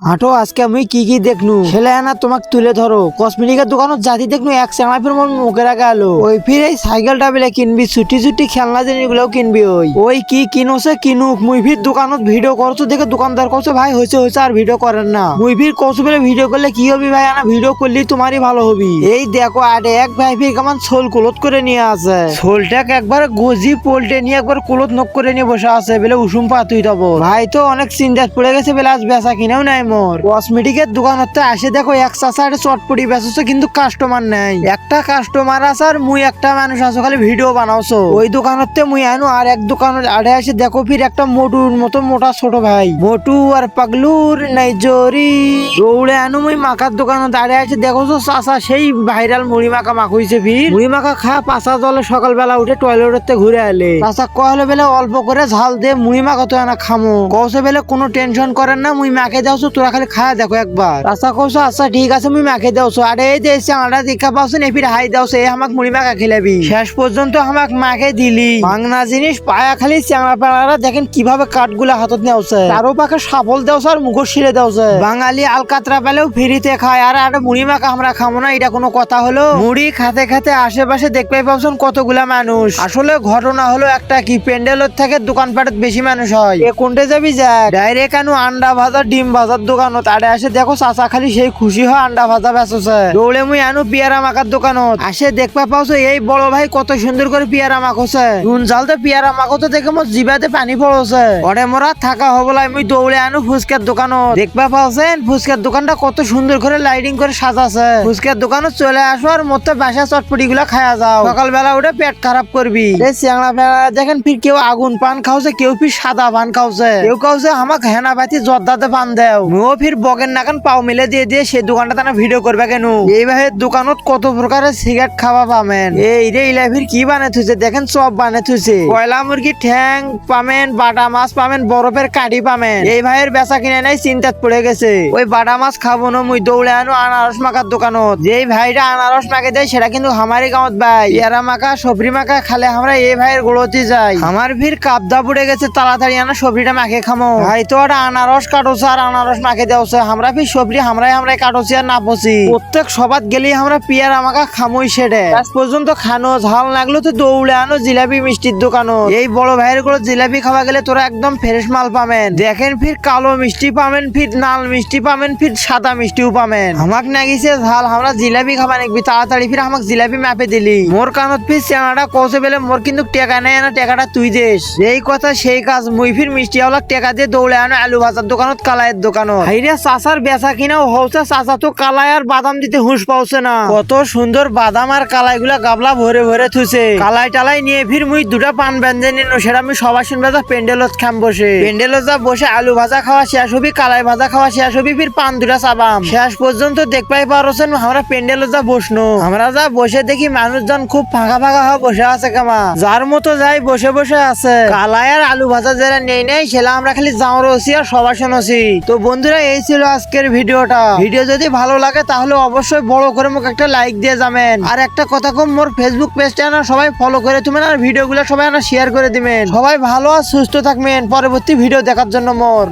হাঁটো, আজকে আমি কি কি দেখনু? ছেলে না তোমাক তুলে ধরো। কসমেটিকের দোকানত জাতি দেখনু, এক চাঙা ফির মোর মুখে রাখা আলো ওই ফির এই সাইকেলটা বেলে কিনবি ছুটি ছুটি খেলনা জিনিসগুলোও কিনবি ওই। ওই কি কিনোছে, কিনুক। মুই দোকানত ভিডিও করছ দেখে দোকানদার কছে ভাই হয়েছে হয়েছে আর ভিডিও করেন না। মুই ফির কছো বলে, ভিডিও করলে কি হবি ভাই? আনা ভিডিও করলেই তোমারই ভালো হবি। এই দেখো আরে এক ভাই ফির কেমন সোল কুলত করে নিয়ে আছে। সোলটাকে একবার গজি পোল্টে নিয়ে একবার কুলত নক করে নিয়ে বসে আছে, বেলে উষুম পাতুই দেবো ভাই তো অনেক চিন্তাত পড়ে গেছে, বেলে, আজ বেচা কিনেও নাই মোর। কসমেটিকের দোকানতে আসে দেখো, এক চাষারে চটপটি বেচছে, কিন্তু কাস্টমার নাই। একটা কাস্টমার আছে আর মুই একটা মানুষ আছো, খালি ভিডিও বানাওছো। ওই দোকানতে মুই আনো আর এক দোকানত আড়ে আসে দেখো, ফির একটা মোটুর মতো মোটা ছোট ভাই। মোটু আর পাগলুর নাই জরি। দৌড়ে আনো মুই মাখার দোকানত আড়ে আসে, দেখো তো চাষা সেই ভাইরাল মুড়ি মাখা মাখুইছে ফির। মুড়ি মাখা খা পাঁচা জলে সকালবেলা উঠে টয়লেটতে ঘুরে আলে চাষা কহলে বেলে, অল্প করে ঝাল দে, মুড়ি মাখা তো এনা খামো। কৌশে বেলে, কোনো টেনশন করেন না, মুই মাকে দাওছো তোরা খালি খায়া দেখো একবার। চাষা কৌশো আচ্ছা ঠিক আছে মুই মাকে দাওছো আরে এই যে চাঙাটা দেখা পাওছো এ ফির হাই দাওছো এই আমাক মুড়ি মাখা খেলাবি। শেষ পর্যন্ত আমাক মাকে দিলি। বাংলা জিনিস পায়া খালি চাঙা পাড়ারা দেখেন কীভাবে কাঠগুলা হাতত নেওছে তারও পাকে সাফল দেওছে আর মুখর শিরে দেওছে বাঙালি আলকাতরা পেলেও ফ্রিতে খায় আর আরে মুড়ি মাখা আমরা খাব না এটা কোনো কথা হলো? মুড়ি খাতে খাতে আশেপাশে দেখতে পাচ্ছেন কতগুলা মানুষ। আসলে ঘটনা হলো একটা কি প্যান্ডেলের থেকে দোকানপাটে বেশি মানুষ হয়। এ কোনটা যাবি যা ডাইরেক্ট আনু আন্ডা ভাজা ডিম ভাজার দোকানত, আরে আসে দেখো চাচা খালি সেই খুশি হয় আন্ডা ভাজা বেচছে। দৌড়ে মুই আনু পিয়ারা মাখার দোকানত। আসে দেখবা পাওছো এই বড় ভাই কত সুন্দর করে পিয়ারা মাখছে। নুন জালতে পিয়ারা মাখতে দেখে মোর জিবাতে পানি পড়ছে। ওরে মোরা থাকা হবলাই মুই দৌড়ে আনু ফুচকার দোকানত। দেখবা পাওছেন, ফুচকার দোকানটা কত সুন্দর করে লাইটিং করে সাজাছে। ফুচকার দোকানত চলে আসো আর মধ্যে বাসা চটপটি গুলা খায়া যাও। সকালবেলা উঠে পেট খারাপ করবি। চ্যাংড়া ফেংড়া দেখেন ফির কেউ আগুন পান খাওছে, কেউ ফির সাদা পান খাওছে। কেউ খাওছে আমাক হেনা বাতি জর্দাতে পান দেও। মুও ফির বগের নাকান পাও মিলে দিয়ে দিয়ে সেই দোকানটা তারা ভিডিও করবে কেন? এইভাবে দোকানত কত প্রকারের সিগারেট খাওয়া পাবেন এই রে ইলাই ফির কি বানে থুছে দেখেন সব বানে থুছে কয়লা মুরগি ঠ্যাং পামেন বাটা মাছ পামেন বরফের কাঠি পামেন। এই ভাইয়ের বেচা কিনে নাই চিন্তাত পড়ে গেছে। ওই বাটা মাছ খাব না মুই দৌড়ে আনো আনারস মাখার দোকানত। যেই ভাইটা আনারস মাকে দেয় সেটা কিন্তু আমারই গাঁত ভাই। ইয়ারা মাখা সবরি মাখা খালে আমরা এই ভাইয়ের গোড়তে যাই। আমার ভিড় কাবদা পড়ে গেছে তাড়াতাড়ি আনা সবরিটা মাখে খামো। ভাই তো আনারস কাটোছে আর আনারস মাখে দেওছে আমরা ফি সবরি আমরাই আমরাই কাটোছি আর না পচি প্রত্যেক সবাত গেলেই আমরা পিয়ার আমাকে খামোই সেটে। আজ পর্যন্ত খানো, ঝাল লাগল তো দৌড়ে আনো জিলাপি মিষ্টির দোকানো এই বড় ভাইয়েরগুলো জিলাপি খাওয়া গেলে তোরা একদম ফ্রেশ মাল পাবেন দেখেন ফির কালো মিষ্টি পাবেন ফির নাল মিষ্টি পাবেন ফির সাদা মিষ্টিও পাবেন আমাক নাগিছে ঝাল, আমরা জিলাপি খাবা নাকবি তাড়াতাড়ি ফির আমাক জিলাপি মাপে দিলি। মোর কানত ফির চেনাটা কষে বেলে মোর কিন্তু টেকা নেই না, টেকাটা তুই দেশ এই কথা সেই কাজ, মুই ফির মিষ্টি আওলা টেকা দিয়ে দৌড়ে আনো আলু ভাজার দোকানত, কালাইয়ের দোকানত। হাইরে চাচার বেচা কিনাও হচ্ছে চাচা তো কালাই আর বাদাম দিতে হুঁশ পাওছে না। কত সুন্দর বাদাম আর কালাই গুলা গাবলা ভরে ভরে থুছে কালাই টালাই নিয়ে ফির মুই দুটা পান ব্যঞ্জন নিনো সেটা আমি সবার শুনবে যা প্যান্ডেলত খাম বসে। প্যান্ডেলত যা বসে আলু ভাজা খাওয়া শেষ হবি কালাই ভাজা খাওয়া শেষ হবি ফির পান দুটা চাবাম। শেষ পর্যন্ত দেখবাই পারছেন আমরা প্যান্ডেলত যা বসনো। আমরা যা বসে দেখি মানুষজন খুব ফাঁকা ফাঁকা হয়ে বসে আছে কামা। যার মতো যাই বসে বসে আছে। কালাই আর আলু ভাজা যারা নেই নেই সেটা আমরা খালি যাও রসি আর সবার শুনছি। তো বন্ধুরা, এই ছিল আজকের ভিডিওটা। ভিডিও যদি ভালো লাগে, তাহলে অবশ্যই বড় করে মোক একটা লাইক দিয়ে যাবেন। আর একটা কথা কম, মোর ফেসবুক পেজটা না সবাই ফলো করে তুমি আর ভিডিওগুলো সবাই না শেয়ার করে দিবেন। সবাই ভালো আর সুস্থ থাকবেন। পরবর্তী ভিডিও দেখার জন্য মোর।